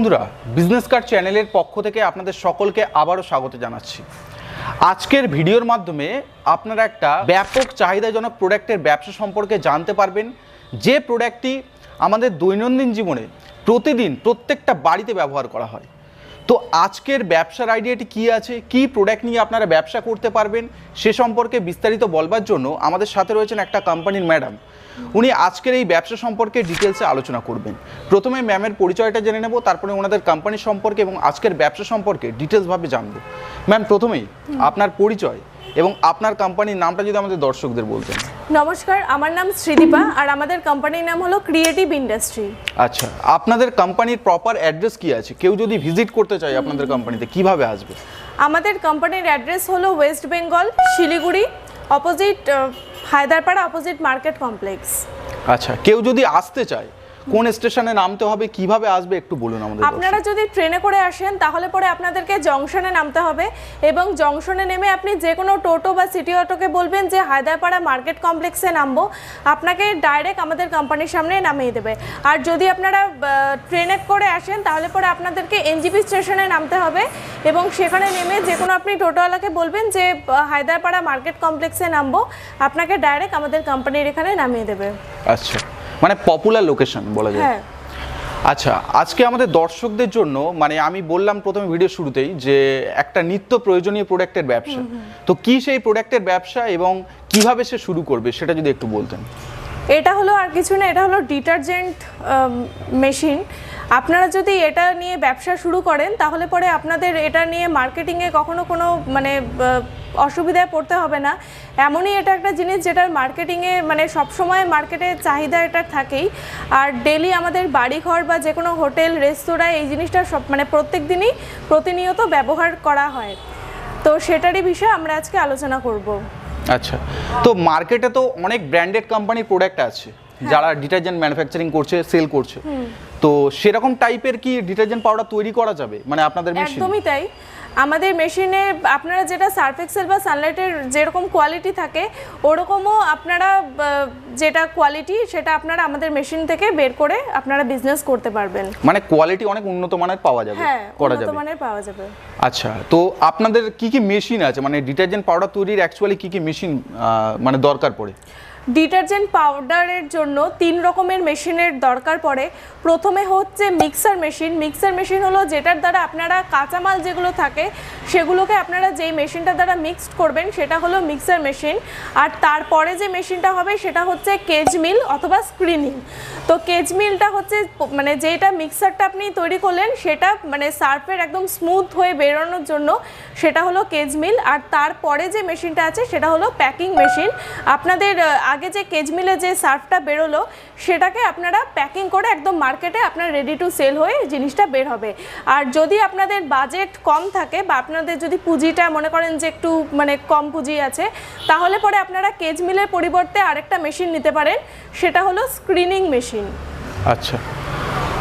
বন্ধুরা business card চ্যানেলের পক্ষ থেকে আপনাদের সকলকে আবারও স্বাগত জানাচ্ছি। আজকের ভিডিওর মাধ্যমে আপনারা একটা ব্যাপক চাহিদাজনক প্রোডাক্টের ব্যবসা সম্পর্কে জানতে পারবেন। যে প্রোডাক্টটি আমাদের দৈনন্দিন জীবনে প্রতিদিন প্রত্যেকটা বাড়িতে ব্যবহার করা হয়। তো আজকের ব্যবসার আইডিয়াটি কি আছে? কি প্রোডাক্ট নিয়ে আপনারা ব্যবসা করতে পারবেন? সে সম্পর্কে বিস্তারিত বলবার জন্য আমাদের সাথে রয়েছেন একটা কোম্পানির ম্যাডাম উনি আজকের এই ব্যবসা সম্পর্কে ডিটেলসে আলোচনা করবেন। প্রথমে ম্যামের পরিচয়টা জেনে নেব তারপরে ওনাদের কোম্পানি সম্পর্কে এবং আজকের ব্যবসা সম্পর্কে ডিটেলসভাবে জানব। ম্যাম প্রথমেই আপনার পরিচয়। এবং আপনার কোম্পানির নামটা যদি আমাদের দর্শকদের বলতেন। নমস্কার আমার নাম শ্রীদীপা আর আমাদের কোম্পানির নাম হলো ক্রিয়েটিভ ইন্ডাস্ট্রি আচ্ছা আপনাদের কোম্পানির প্রপার অ্যাড্রেস কি আছে? কেউ যদি ভিজিট করতে চায় আপনাদের কোম্পানিতে কীভাবে আসবে? আমাদের কোম্পানির অ্যাড্রেস হলো West Bengal Siliguri opposite Haidarpara opposite market complex আচ্ছা কেউ যদি আসতে চায় কোন স্টেশনে নামতে হবে কীভাবে আসবে একটু বলুন আমাদের আপনারা যদি ট্রেনে করে আসেন তাহলে পরে আপনাদেরকে জংশনে নামতে হবে এবং জংশনে নেমে আপনি যে কোনো টোটো বা সিটি অটোকে বলবেন যে হায়দারপাড়া মার্কেট কমপ্লেক্সে নামবো। আপনাকে ডাইরেক্ট আমাদের কোম্পানির সামনে নামিয়ে দেবে। আর যদি আপনারা ট্রেনে করে আসেন তাহলে পরে আপনাদেরকে এনজিপি স্টেশনে নামতে হবে এবং সেখানে নেমে যে কোনো আপনি টোটোওয়ালাকে বলবেন যে হায়দারপাড়া মার্কেট কমপ্লেক্সে নামবো। আপনাকে ডাইরেক্ট আমাদের কোম্পানির এখানে নামিয়ে দেবে। আচ্ছা। মানে পপুলার লোকেশন বলা যায়। হ্যাঁ। আচ্ছা আজকে আমাদের দর্শকদের জন্য মানে আমি বললাম প্রথমে ভিডিও শুরুতেই যে একটা নিত্য প্রয়োজনীয় প্রোডাক্টের ব্যবসা। তো কি সেই প্রোডাক্টের ব্যবসা এবং কীভাবে সে শুরু করবে সেটা যদি একটু বলতেন। এটা হলো আর কিছু না এটা হলো ডিটারজেন্ট মেশিন আপনারা যদি এটা নিয়ে ব্যবসা শুরু করেন, তাহলে পরে আপনাদের এটা নিয়ে মার্কেটিংয়ে কখনো কোনো মানে অসুবিধায় পড়তে হবে না। এমনই এটা একটা জিনিস যেটার মার্কেটিংয়ে মানে সবসময় মার্কেটে চাহিদা এটা থাকেই। আর ডেলি আমাদের বাড়িঘর বা যে কোনো হোটেল, রেস্তোরাঁ, এই জিনিসটা সব মানে প্রত্যেক দিনই প্রতিনিয়ত ব্যবহার করা হয়। তো সেটারই বিষয়ে আমরা আজকে আলোচনা করব। আচ্ছা। তো মার্কেটে তো অনেক ব্র্যান্ডেড কোম্পানির প্রোডাক্ট আছে। যারা ডিটারজেন্ট ম্যানুফ্যাকচারিং করছে সেল করছে। তো সেরকম টাইপের কি ডিটারজেন্ট পাউডার তৈরি করা যাবে? মানে আপনাদের মেশিন একদমই তাই। আমাদের মেশিনে আপনারা যেটা সার্ফ এক্সেল বা সানলাইটের যেরকম কোয়ালিটি থাকে ওরকমও আপনারা যেটা কোয়ালিটি সেটা আপনারা আমাদের মেশিন থেকে বের করে আপনারা বিজনেস করতে পারবেন। মানে কোয়ালিটি অনেক উন্নত মানের পাওয়া যাবে হ্যাঁ করা উন্নত যাবে। মানের পাওয়া যাবে। আচ্ছা তো আপনাদের কি কি মেশিন আছে? মানে ডিটারজেন্ট পাউডার তৈরির অ্যাকচুয়ালি কি কি মেশিন মানে দরকার পড়ে? ডিটারজেন্ট পাউডারের জন্য তিন রকমের মেশিনের দরকার পড়ে। প্রথমে হচ্ছে মিক্সার মেশিন। মিক্সার মেশিন হলো যেটার দ্বারা আপনারা কাঁচামাল যেগুলো থাকে, সেগুলোকে আপনারা যেই মেশিনটার দ্বারা মিক্সড করবেন, সেটা হলো মিক্সার মেশিন। আর তারপরে যে মেশিনটা হবে, সেটা হচ্ছে কেজ মিল অথবা স্ক্রিনিং। তো কেজ মিলটা হচ্ছে মানে যেটা মিক্সারটা আপনি তৈরি করলেন, সেটা মানে সার্ফের একদম স্মুথ হয়ে বেরোনোর জন্য সেটা হলো কেজ মিল আর তারপরে যে মেশিনটা আছে, সেটা হলো প্যাকিং মেশিন। আপনাদের আগে যে কেজ মিলে যে সার্ফটা বেরোলো, সেটাকে আপনারা প্যাকিং করে একদম মার্কেটে আপনার রেডি টু সেল হয়ে জিনিসটা বের হবে। আর যদি আপনাদের বাজেট কম থাকে বা আপনাদের যদি পুঁজিটা মনে করেন যে একটু মানে কম পুঁজি আছে, তাহলে পরে আপনারা কেজ মিলের পরিবর্তে আরেকটা মেশিন নিতে পারেন, সেটা হলো স্ক্রিনিং মেশিন আচ্ছা।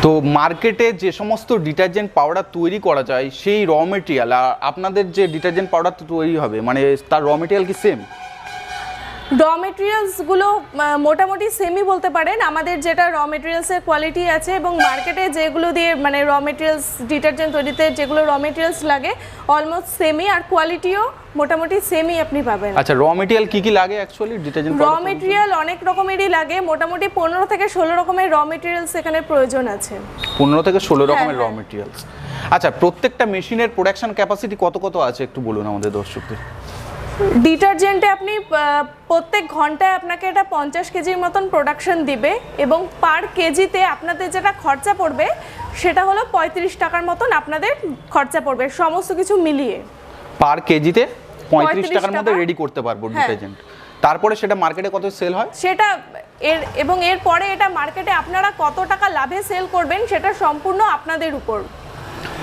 তো মার্কেটে যে সমস্ত ডিটারজেন্ট পাউডার তৈরি করা যায়, সেই র মেটেরিয়াল আর আপনাদের যে ডিটারজেন্ট পাউডার তৈরি হবে মানে তার র মেটেরিয়াল কি সেম র মেটেরিয়ালসগুলো মোটামুটি সেমই বলতে পারেন। আমাদের যেটা র মেটেরিয়ালসের কোয়ালিটি আছে এবং মার্কেটে যেগুলো দিয়ে মানে র মেটেরিয়ালস ডিটারজেন্ট তৈরিতে যেগুলো র মেটেরিয়ালস লাগে অলমোস্ট সেমই আর কোয়ালিটিও মোটামুটি সেমই আপনি পাবেন। আচ্ছা র মেটেরিয়াল কি কি লাগে অ্যাকচুয়ালি ডিটারজেন্ট র মেটেরিয়াল অনেক রকমেরই লাগে মোটামুটি পনেরো থেকে ষোলো রকমের র মেটেরিয়ালস এখানে প্রয়োজন আছে। পনেরো থেকে ষোলো হ্যাঁ, রকমের র হ্যাঁ। মেটেরিয়ালস আচ্ছা প্রত্যেকটা মেশিনের প্রোডাকশন ক্যাপাসিটি কত কত আছে একটু বলুন আমাদের দর্শকদের? ডিটারজেন্টে আপনি প্রত্যেক ঘন্টায় আপনাকে এটা পঞ্চাশ কেজির মতন প্রোডাকশন দিবে এবং পার কেজিতে আপনাদের যেটা খরচা পড়বে সেটা হলো পঁয়ত্রিশ টাকার মতন আপনাদের খরচা পড়বে সমস্ত কিছু মিলিয়ে। পার কেজিতে পঁয়ত্রিশ টাকার মধ্যে রেডি করতে পারব হ্যাঁ। ডিটারজেন্ট তারপরে সেটা মার্কেটে কত সেল হয়? সেটা এর এবং এরপরে এটা মার্কেটে আপনারা কত টাকা লাভে সেল করবেন সেটা সম্পূর্ণ আপনাদের উপর।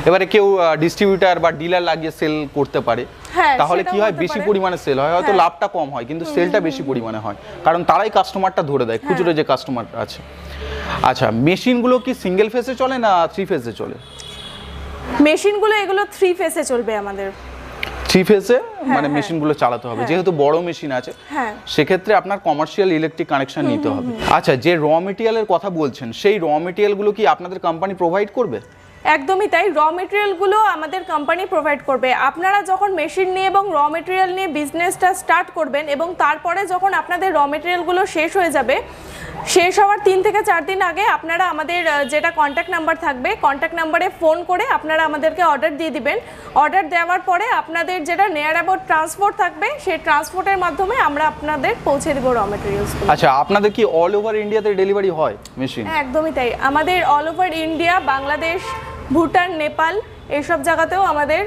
এবারে কেউ ডিস্ট্রিবিউটার বা ডিলার লাগিয়ে সেল করতে পারে। হ্যাঁ, তাহলে কি হয়? বেশি পরিমাণে সেল হয়। হয়তো হ্যাঁ। লাভটা কম হয় কিন্তু সেলটা বেশি পরিমাণে হয়। কারণ তারাই কাস্টমারটা ধরে দেয় হ্যাঁ। খুচরো যে কাস্টমার আছে। আচ্ছা মেশিনগুলো কি সিঙ্গেল ফেসে চলে না থ্রি ফেসে চলে? মেশিনগুলো এগুলো থ্রি ফেসে চলবে আমাদের। থ্রি ফেসে মানে মেশিনগুলো চালাতে হবে। যেহেতু বড় মেশিন আছে হ্যাঁ। সেক্ষেত্রে আপনার কমার্শিয়াল ইলেকট্রিক কানেকশন নিতে হবে। আচ্ছা যে র মেটেরিয়ালের কথা বলছেন সেই র মেটেরিয়ালগুলো কি আপনাদের কোম্পানি প্রোভাইড করবে? একদমই তাই র মেটেরিয়ালগুলো আমাদের কোম্পানি প্রোভাইড করবে। আপনারা যখন মেশিন নিয়ে এবং র মেটেরিয়াল নিয়ে বিজনেসটা স্টার্ট করবেন এবং তারপরে যখন আপনাদের র মেটেরিয়ালগুলো শেষ হয়ে যাবে শেষ হওয়ার তিন থেকে চার দিন আগে আপনারা আমাদের যেটা কন্ট্যাক্ট নাম্বার থাকবে কন্ট্যাক্ট নাম্বারে ফোন করে আপনারা আমাদেরকে অর্ডার দিয়ে দিবেন। অর্ডার দেওয়ার পরে আপনাদের যেটা নেয়ার অ্যাবাউট ট্রান্সপোর্ট থাকবে সেই ট্রান্সপোর্টের মাধ্যমে আমরা আপনাদের পৌঁছে দেবো র মেটেরিয়ালসগুলো আচ্ছা আপনাদের কি অল ওভার ইন্ডিয়াতে ডেলিভারি হয় মেশিন হ্যাঁ একদমই তাই। আমাদের all over India Bangladesh Bhutan Nepal এইসব জায়গাতেও আমাদের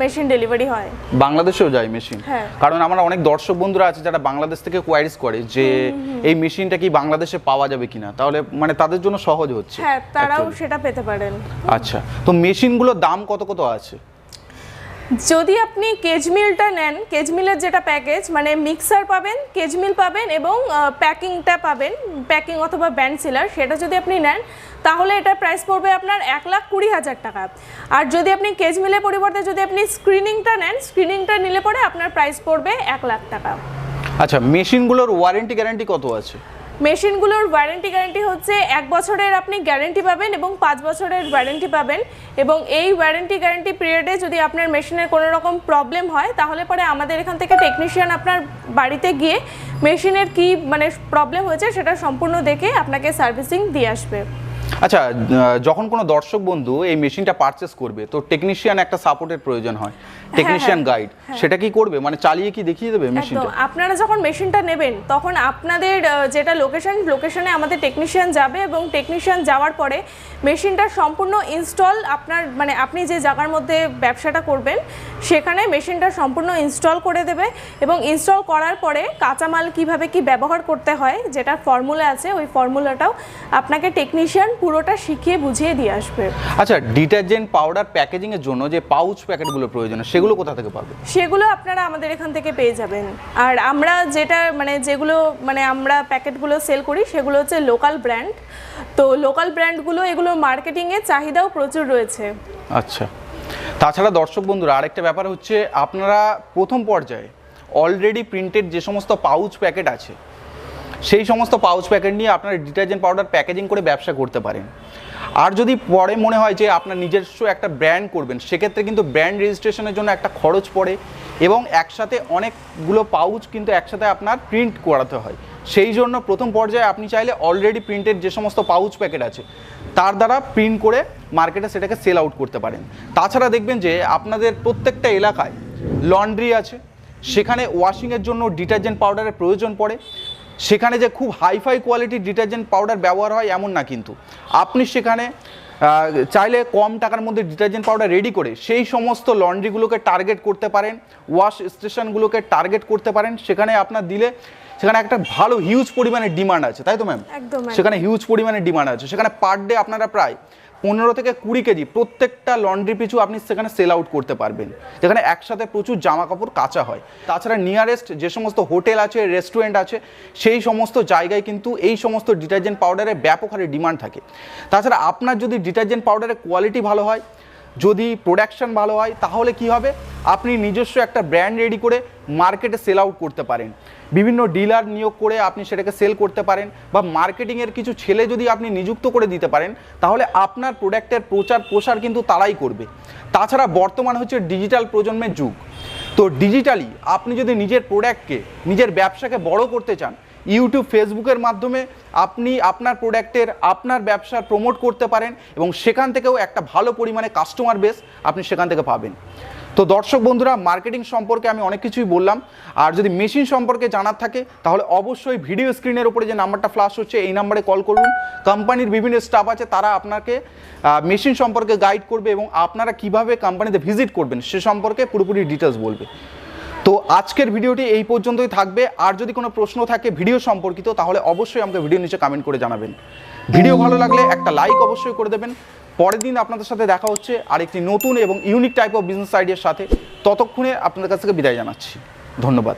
মেশিন ডেলিভারি হয়। বাংলাদেশেও যায় মেশিন হ্যাঁ। কারণ আমার অনেক দর্শক বন্ধুরা আছে যারা বাংলাদেশ থেকে কোয়ারিজ করে যে এই মেশিনটা কি বাংলাদেশে পাওয়া যাবে কিনা? তাহলে মানে তাদের জন্য সহজ হচ্ছে হ্যাঁ তারাও সেটা পেতে পারেন। আচ্ছা তো মেশিনগুলোর দাম কত কত আছে? যদি আপনি কেজমিলটা নেন কেজমিলের যেটা প্যাকেজ মানে মিক্সার পাবেন কেজমিল পাবেন এবং প্যাকিংটা পাবেন প্যাকিং অথবা ব্যান্ড সিলার সেটা যদি আপনি নেন তাহলে এটার প্রাইস পড়বে আপনার এক লাখ কুড়ি হাজার টাকা। আর যদি আপনি কেজমিলের পরিবর্তে যদি আপনি স্ক্রিনিংটা নেন স্ক্রিনিংটা নিলে পরে আপনার প্রাইস পড়বে এক লাখ টাকা। আচ্ছা মেশিনগুলোর ওয়ারেন্টি গ্যারান্টি কত আছে? মেশিনগুলোর ওয়ারেন্টি গ্যারান্টি হচ্ছে এক বছরের আপনি গ্যারেন্টি পাবেন এবং পাঁচ বছরের ওয়ারেন্টি পাবেন এবং এই ওয়ারেন্টি গ্যারেন্টি পিরিয়ডে যদি আপনার মেশিনের কোনো রকম প্রবলেম হয় তাহলে পরে আমাদের এখান থেকে টেকনিশিয়ান আপনার বাড়িতে গিয়ে মেশিনের কি মানে প্রবলেম হয়েছে সেটা সম্পূর্ণ দেখে আপনাকে সার্ভিসিং দিয়ে আসবে। আচ্ছা যখন কোনো দর্শক বন্ধু এই মেশিনটা পারচেস করবে তো টেকনিশিয়ান একটা সাপোর্টের প্রয়োজন হয় টেকনিশিয়ান গাইড সেটা কি করবে? মানে চালিয়ে কি দেখিয়ে দেবে মেশিনটা? আপনারা যখন মেশিনটা নেবেন তখন আপনাদের যেটা লোকেশন লোকেশনে আমাদের টেকনিশিয়ান যাবে এবং টেকনিশিয়ান যাওয়ার পরে মেশিনটা সম্পূর্ণ ইনস্টল আপনার মানে আপনি যে জায়গার মধ্যে ব্যবসাটা করবেন সেখানে মেশিনটা সম্পূর্ণ ইনস্টল করে দেবে এবং ইনস্টল করার পরে কাঁচামাল কীভাবে কি ব্যবহার করতে হয় যেটা ফর্মুলা আছে ওই ফর্মুলাটাও আপনাকে টেকনিশিয়ান পুরোটা শিখিয়ে বুঝিয়ে দিয়ে আসবে। আচ্ছা ডিটারজেন্ট পাউডার প্যাকেজিং এর জন্য যে পাউচ প্যাকেটগুলো প্রয়োজন সেগুলো কোথা থেকে পাবে? সেগুলো আপনারা আমাদের এখান থেকে পেয়ে যাবেন। আর আমরা যেটা মানে যেগুলো মানে আমরা প্যাকেটগুলো সেল করি সেগুলো হচ্ছে লোকাল ব্র্যান্ড। তো লোকাল ব্র্যান্ডগুলো এগুলো মার্কেটিংয়ে চাহিদাও প্রচুর রয়েছে। আচ্ছা। তাছাড়া দর্শক বন্ধুরা আরেকটা ব্যাপার হচ্ছে আপনারা প্রথম পর্যায়ে অলরেডি প্রিন্টেড যে সমস্ত পাউচ প্যাকেট আছে সেই সমস্ত পাউচ প্যাকেট নিয়ে আপনারা ডিটারজেন্ট পাউডার প্যাকেজিং করে ব্যবসা করতে পারেন। আর যদি পরে মনে হয় যে আপনার নিজস্ব একটা ব্র্যান্ড করবেন, সেক্ষেত্রে কিন্তু ব্র্যান্ড রেজিস্ট্রেশনের জন্য একটা খরচ পড়ে এবং একসাথে অনেকগুলো পাউচ কিন্তু একসাথে আপনার প্রিন্ট করাতে হয়। সেই জন্য প্রথম পর্যায়ে আপনি চাইলে অলরেডি প্রিন্টেড যে সমস্ত পাউচ প্যাকেট আছে, তার দ্বারা প্রিন্ট করে মার্কেটে সেটাকে সেল আউট করতে পারেন। তাছাড়া দেখবেন যে আপনাদের প্রত্যেকটা এলাকায় লন্ড্রি আছে, সেখানে ওয়াশিংয়ের জন্য ডিটারজেন্ট পাউডারের প্রয়োজন পড়ে। সেখানে যে খুব হাইফাই কোয়ালিটির ডিটারজেন্ট পাউডার ব্যবহার হয় এমন না কিন্তু। আপনি সেখানে চাইলে কম টাকার মধ্যে ডিটারজেন্ট পাউডার রেডি করে সেই সমস্ত লন্ড্রিগুলোকে টার্গেট করতে পারেন ওয়াশ স্টেশনগুলোকে টার্গেট করতে পারেন সেখানে আপনার দিলে সেখানে একটা ভালো হিউজ পরিমাণে ডিমান্ড আছে তাই তো ম্যাম। সেখানে হিউজ পরিমাণে ডিমান্ড আছে। সেখানে পার ডে আপনারা প্রায় পনেরো থেকে কুড়ি কেজি প্রত্যেকটা লন্ড্রি পিছু আপনি সেখানে সেল আউট করতে পারবেন। যেখানে একসাথে প্রচুর জামা কাপড় কাঁচা হয়। তাছাড়া নিয়ারেস্ট যে সমস্ত হোটেল আছে রেস্টুরেন্ট আছে, সেই সমস্ত জায়গায় কিন্তু এই সমস্ত ডিটারজেন্ট পাউডারের ব্যাপক হারে ডিমান্ড থাকে। তাছাড়া আপনার যদি ডিটারজেন্ট পাউডারের কোয়ালিটি ভালো হয় যদি প্রোডাকশন ভালো হয়, তাহলে কি হবে? আপনি নিজস্ব একটা ব্র্যান্ড রেডি করে মার্কেটে সেল আউট করতে পারেন। বিভিন্ন ডিলার নিয়োগ করে আপনি সেটাকে সেল করতে পারেন বা মার্কেটিংয়ের কিছু ছেলে যদি আপনি নিযুক্ত করে দিতে পারেন, তাহলে আপনার প্রোডাক্টের প্রচার প্রসার কিন্তু তারাই করবে। তাছাড়া বর্তমান হচ্ছে ডিজিটাল প্রজন্মের যুগ। তো ডিজিটালি আপনি যদি নিজের প্রোডাক্টকে নিজের ব্যবসাকে বড় করতে চান ইউটিউব, ফেসবুকের মাধ্যমে আপনি আপনার প্রোডাক্টের, আপনার ব্যবসা প্রমোট করতে পারেন এবং সেখান থেকেও একটা ভালো পরিমাণে কাস্টমার বেস আপনি সেখান থেকে পাবেন। তো দর্শক বন্ধুরা মার্কেটিং সম্পর্কে আমি অনেক কিছুই বললাম। আর যদি মেশিন সম্পর্কে জানার থাকে, তাহলে অবশ্যই ভিডিও স্ক্রিনের উপরে যে নাম্বারটা ফ্লাশ হচ্ছে, এই নাম্বারে কল করুন। কোম্পানির বিভিন্ন স্টাফ আছে, তারা আপনাকে মেশিন সম্পর্কে গাইড করবে এবং আপনারা কীভাবে কোম্পানিতে ভিজিট করবেন, সে সম্পর্কে পুরোপুরি ডিটেলস বলবে। তো আজকের ভিডিওটি এই পর্যন্তই থাকবে। আর যদি কোনো প্রশ্ন থাকে ভিডিও সম্পর্কিত, তাহলে অবশ্যই আমাকে ভিডিও নিচে কমেন্ট করে জানাবেন। ভিডিও ভালো লাগলে একটা লাইক অবশ্যই করে দেবেন। পরের দিন আপনাদের সাথে দেখা হচ্ছে আরেকটি নতুন এবং ইউনিক টাইপ অফ বিজনেস আইডিয়ার সাথে। ততক্ষণে আপনাদের কাছ থেকে বিদায় জানাচ্ছি। ধন্যবাদ।